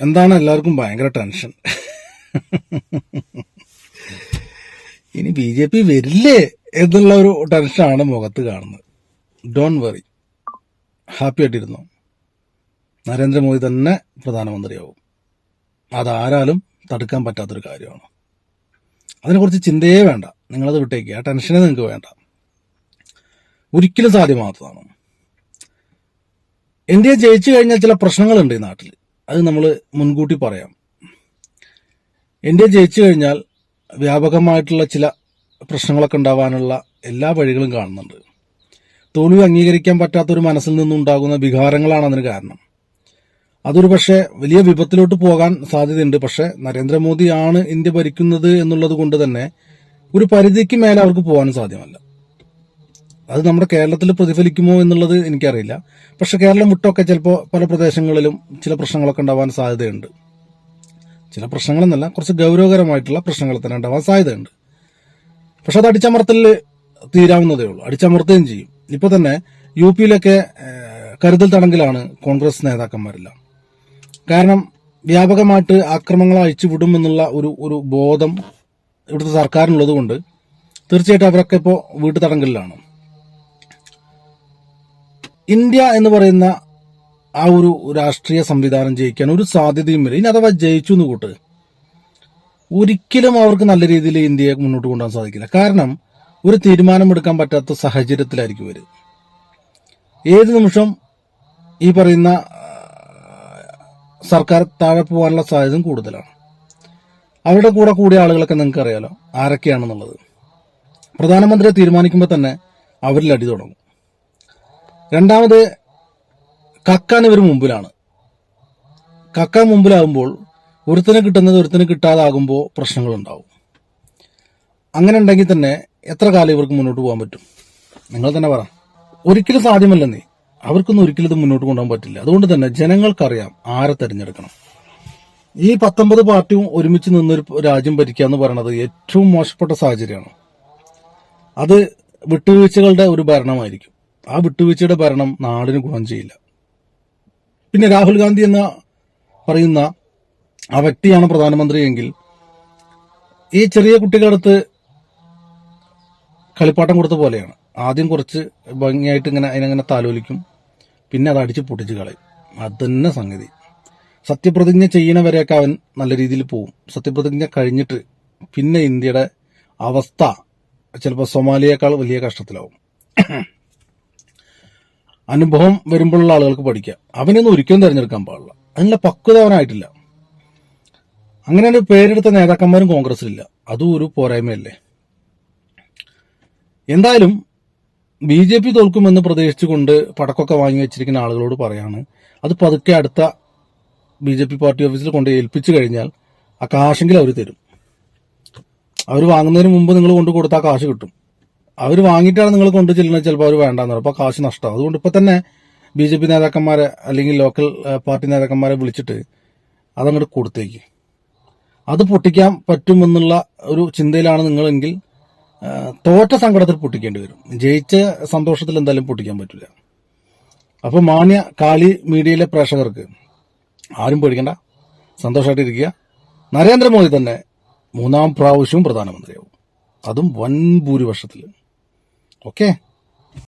എന്താണ് എല്ലാവർക്കും ഭയങ്കര ടെൻഷൻ? ഇനി ബി ജെ പി വരില്ലേ എന്നുള്ള ഒരു ടെൻഷനാണ് മുഖത്ത് കാണുന്നത്. ഡോൺ വറി ഹാപ്പി ആയിട്ടിരുന്നു? നരേന്ദ്രമോദി തന്നെ പ്രധാനമന്ത്രിയാവും. അതാരാലും തടുക്കാൻ പറ്റാത്തൊരു കാര്യമാണ്. അതിനെക്കുറിച്ച് ചിന്തയേ വേണ്ട. നിങ്ങളത് വിട്ടേക്ക്. ആ ടെൻഷനെ നിങ്ങൾക്ക് വേണ്ട. ഒരിക്കലും സാധ്യമാകാത്തതാണ് ഇന്ത്യ ജയിച്ചു കഴിഞ്ഞാൽ ചില പ്രശ്നങ്ങളുണ്ട് ഈ നാട്ടിൽ അത് നമ്മൾ മുൻകൂട്ടി പറയാം. ഇന്ത്യ ജയിച്ചു കഴിഞ്ഞാൽ വ്യാപകമായിട്ടുള്ള ചില പ്രശ്നങ്ങളൊക്കെ ഉണ്ടാവാനുള്ള എല്ലാ വഴികളും കാണുന്നുണ്ട്. തോൽവി അംഗീകരിക്കാൻ പറ്റാത്തൊരു മനസ്സിൽ നിന്നുണ്ടാകുന്ന വികാരങ്ങളാണ് അതിന് കാരണം. അതൊരു പക്ഷേ വലിയ വിപത്തിലോട്ട് പോകാൻ സാധ്യതയുണ്ട്. പക്ഷെ നരേന്ദ്രമോദിയാണ് ഇന്ത്യ ഭരിക്കുന്നത് എന്നുള്ളത് കൊണ്ട് തന്നെ ഒരു പരിധിക്ക് മേലെ അവർക്ക് പോകാനും സാധ്യമല്ല. അത് നമ്മുടെ കേരളത്തിൽ പ്രതിഫലിക്കുമോ എന്നുള്ളത് എനിക്കറിയില്ല. പക്ഷെ കേരളം വിട്ടൊക്കെ ചിലപ്പോൾ പല പ്രദേശങ്ങളിലും ചില പ്രശ്നങ്ങളൊക്കെ ഉണ്ടാവാൻ സാധ്യതയുണ്ട്. ചില പ്രശ്നങ്ങളെന്നല്ല കുറച്ച് ഗൗരവകരമായിട്ടുള്ള പ്രശ്നങ്ങൾ തന്നെ ഉണ്ടാവാൻ സാധ്യതയുണ്ട്. പക്ഷെ അത് അടിച്ചമർത്തലിൽ തീരാവുന്നതേ ഉള്ളൂ. അടിച്ചമർത്തുകയും ചെയ്യും. ഇപ്പൊ തന്നെ യു പിയിലൊക്കെ കരുതൽ തടങ്കിലാണ് കോൺഗ്രസ് നേതാക്കന്മാരെല്ലാം. കാരണം വ്യാപകമായിട്ട് ആക്രമണങ്ങൾ അയച്ചുവിടും എന്നുള്ള ഒരു ഒരു ബോധം ഇവിടുത്തെ സർക്കാരിനുള്ളത് കൊണ്ട് തീർച്ചയായിട്ടും അവരൊക്കെ ഇപ്പോൾ വീട്ടു തടങ്കലിലാണ് ഇന്ത്യ എന്ന് പറയുന്ന ആ ഒരു രാഷ്ട്രീയ സംവിധാനം ജയിക്കാൻ ഒരു സാധ്യതയും വരും ഇനി അഥവാ ജയിച്ചു എന്ന് കൂട്ട് ഒരിക്കലും അവർക്ക് നല്ല രീതിയിൽ ഇന്ത്യയെ മുന്നോട്ട് കൊണ്ടുപോകാൻ സാധിക്കില്ല. കാരണം ഒരു തീരുമാനമെടുക്കാൻ പറ്റാത്ത സാഹചര്യത്തിലായിരിക്കും അവർ ഏത് നിമിഷം ഈ പറയുന്ന സർക്കാർ താഴെ പോകാനുള്ള സാധ്യതയും കൂടുതലാണ്. അവരുടെ കൂടെ കൂടിയ ആളുകളൊക്കെ നിങ്ങൾക്ക് അറിയാലോ ആരൊക്കെയാണെന്നുള്ളത്. പ്രധാനമന്ത്രിയെ തീരുമാനിക്കുമ്പോൾ തന്നെ അവരിൽ അടി തുടങ്ങും. രണ്ടാമത് കക്കാൻ ഇവർ മുമ്പിലാണ്. കക്കാൻ മുമ്പിലാകുമ്പോൾ ഒരുത്തിന് കിട്ടുന്നത് ഒരുത്തിന് കിട്ടാതാകുമ്പോൾ പ്രശ്നങ്ങളുണ്ടാവും. അങ്ങനെ ഉണ്ടെങ്കിൽ തന്നെ എത്ര കാലം ഇവർക്ക് മുന്നോട്ട് പോകാൻ പറ്റും? നിങ്ങൾ തന്നെ പറ. ഒരിക്കലും സാധ്യമല്ലെന്നേ അവർക്കൊന്നും ഒരിക്കലും ഇത് മുന്നോട്ട് കൊണ്ടുപോകാൻ പറ്റില്ല. അതുകൊണ്ട് തന്നെ ജനങ്ങൾക്കറിയാം ആരെ തെരഞ്ഞെടുക്കണം. ഈ പത്തൊമ്പത് പാർട്ടിയും ഒരുമിച്ച് നിന്നൊരു രാജ്യം ഭരിക്കുക എന്ന് പറയുന്നത് ഏറ്റവും മോശപ്പെട്ട സാഹചര്യമാണ്. അത് വിട്ടുവീഴ്ചകളുടെ ഒരു ഭരണമായിരിക്കും. ആ വിട്ടുവീഴ്ചയുടെ ഭരണം നാടിന് ഗുണം ചെയ്യില്ല. പിന്നെ രാഹുൽ ഗാന്ധി എന്ന പറയുന്ന ആ വ്യക്തിയാണ് പ്രധാനമന്ത്രി എങ്കിൽ ഈ ചെറിയ കുട്ടികളടുത്ത് കളിപ്പാട്ടം കൊടുത്ത പോലെയാണ്. ആദ്യം കുറച്ച് ഭംഗിയായിട്ട് ഇങ്ങനെ അതിനങ്ങനെ താലോലിക്കും. പിന്നെ അത് അടിച്ച് പൊട്ടിച്ച് കളയും. അത് തന്നെ സംഗതി. സത്യപ്രതിജ്ഞ ചെയ്യണവരെയൊക്കെ അവൻ നല്ല രീതിയിൽ പോവും. സത്യപ്രതിജ്ഞ കഴിഞ്ഞിട്ട് പിന്നെ ഇന്ത്യയുടെ അവസ്ഥ ചിലപ്പോൾ സൊമാലിയേക്കാൾ വലിയ കഷ്ടത്തിലാവും. അനുഭവം വരുമ്പോഴുള്ള ആളുകൾക്ക് പഠിക്കാം. അവനൊന്നും ഒരിക്കലും തിരഞ്ഞെടുക്കാൻ പാടില്ല. അതിനുള്ള പക്വത അവനായിട്ടില്ല. അങ്ങനെ ഒരു പേരെടുത്ത നേതാക്കന്മാരും കോൺഗ്രസിലില്ല അതും ഒരു പോരായ്മയല്ലേ? എന്തായാലും ബി ജെ പി തോൽക്കുമെന്ന് പ്രതീക്ഷിച്ചുകൊണ്ട് പടക്കമൊക്കെ വാങ്ങി വെച്ചിരിക്കുന്ന ആളുകളോട് പറയാണ് അത് പതുക്കെ അടുത്ത ബി ജെ പി പാർട്ടി ഓഫീസിൽ കൊണ്ട് ഏൽപ്പിച്ചു കഴിഞ്ഞാൽ ആ കാശെങ്കിൽ അവർ തരും. അവർ വാങ്ങുന്നതിന് മുമ്പ് നിങ്ങൾ കൊണ്ട് കൊടുത്താൽ കാശ് കിട്ടും. അവർ വാങ്ങിയിട്ടാണ് നിങ്ങൾ കൊണ്ടു ചെല്ലുന്നത്. ചിലപ്പോൾ അവർ വേണ്ടാന്ന് പറയും. അപ്പോൾ കാശ് നഷ്ടം അതുകൊണ്ട് ഇപ്പോൾ തന്നെ ബി ജെ പി നേതാക്കന്മാരെ അല്ലെങ്കിൽ ലോക്കൽ പാർട്ടി നേതാക്കന്മാരെ വിളിച്ചിട്ട് അതങ്ങോട്ട് കൊടുത്തേക്ക്. അത് പൊട്ടിക്കാൻ പറ്റുമെന്നുള്ള ഒരു ചിന്തയിലാണ് നിങ്ങളെങ്കിൽ തോറ്റ സങ്കടത്തിൽ പൊട്ടിക്കേണ്ടി വരും. ജയിച്ച സന്തോഷത്തിൽ എന്തായാലും പൊട്ടിക്കാൻ പറ്റില്ല അപ്പോൾ മാന്യ കാളി മീഡിയയിലെ പ്രേക്ഷകർക്ക് ആരും പേടിക്കണ്ട. സന്തോഷമായിട്ടിരിക്കുക നരേന്ദ്രമോദി തന്നെ മൂന്നാം പ്രാവശ്യവും പ്രധാനമന്ത്രിയാവും. അതും വൻ ഭൂരിപക്ഷത്തിൽ Ok?